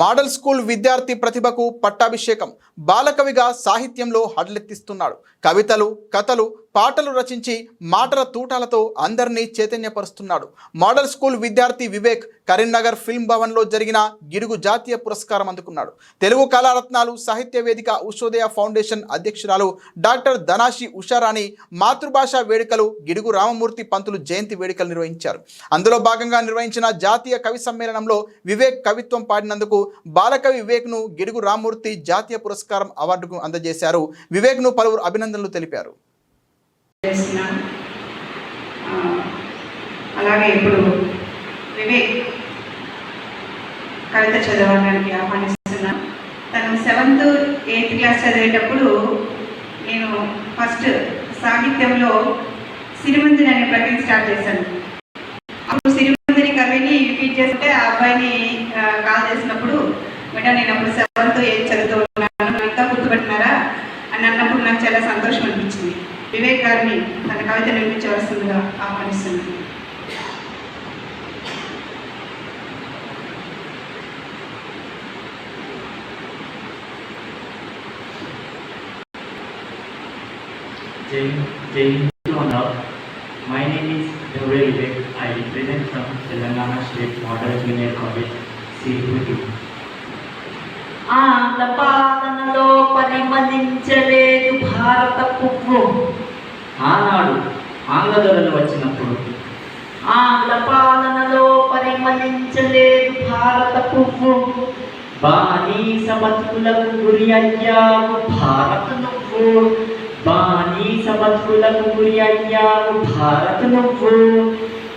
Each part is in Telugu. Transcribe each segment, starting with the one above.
మోడల్ స్కూల్ విద్యార్థి ప్రతిభకు పట్టాభిషేకం. బాలకవిగా సాహిత్యంలో హడలెత్తిస్తున్నాడు. కవితలు కథలు పాటలు రచించి మాటల తూటాలతో అందరినీ చైతన్యపరుస్తున్నాడు. మోడల్ స్కూల్ విద్యార్థి వివేక్ కరీంనగర్ ఫిల్మ్ భవన్లో జరిగిన గిడుగు జాతీయ పురస్కారం అందుకున్నాడు. తెలుగు కళారత్నాలు సాహిత్య వేదిక ఉషోదయ ఫౌండేషన్ అధ్యక్షురాలు డాక్టర్ ధనాషి ఉషారాణి మాతృభాష వేడుకలు గిడుగు రామమూర్తి పంతులు జయంతి వేడుకలు నిర్వహించారు. అందులో భాగంగా నిర్వహించిన జాతీయ కవి సమ్మేళనంలో వివేక్ కవిత్వం పాడినందుకు బాలకవి వివేక్ను గిడుగు రామమూర్తి జాతీయ పురస్కారం అవార్డుకు అందజేశారు. వివేక్ను పలువురు అభినందనలు తెలిపారు. చేస్తున్నాను అలాగే ఇప్పుడు వివేక్ కవిత చదవడానికి ఆహ్వానిస్తున్నాను తను సెవెంత్ ఎయిత్ క్లాస్ చదివేటప్పుడు నేను ఫస్ట్ సాహిత్యంలో సిరిమందిని అనే ప్రకటన స్టార్ట్ చేశాను. అప్పుడు సిరిమందిని కవిని రిపీట్ చేస్తే ఆ అబ్బాయిని కాల్ చేసినప్పుడు మేడం నేను అప్పుడు సెవెంత్ ఎయిత్ చదువుతూ ఉన్నాను. అంతా గుర్తుపెట్టినారా? అని అన్నప్పుడు నాకు చాలా సంతోషం అనిపించింది. వివేక్ గారిని తన కవిత నిర్మించవలసిందిగా ఆహ్వానిస్తున్నాను. My name is Dhavril Vivek. I represent from Telangana State Model Junior College, Siripudi. ఆంగ్ల పాలనలో పరిమళించలేదు భారత పువ్వు ఆనాడు ఆంగ్లదొరలు వచ్చినప్పుడు ఆంగ్ల పాలనలో పరిమళించలేదు భారత పువ్వు. బానీస బతుకులకు గురి అయ్యావు భారత నువ్వు. బానీస బతుకులకు గురి అయ్యావు భారత నువ్వు.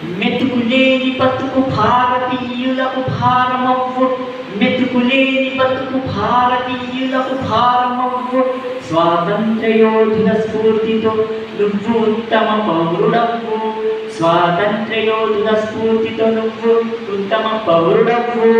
మెతుకులేని బతుకు భారతీయులకు భారమవ్వు. మెతుకులేని బతుకు భారతీయులకు భారమవ్వు. స్వాతంత్రయోధిన స్ఫూర్తితో నువ్వు ఉత్తమ పౌరుడవు స్వాతంత్రయోధిన స్ఫూర్తితో నువ్వు ఉత్తమ పౌరుడవు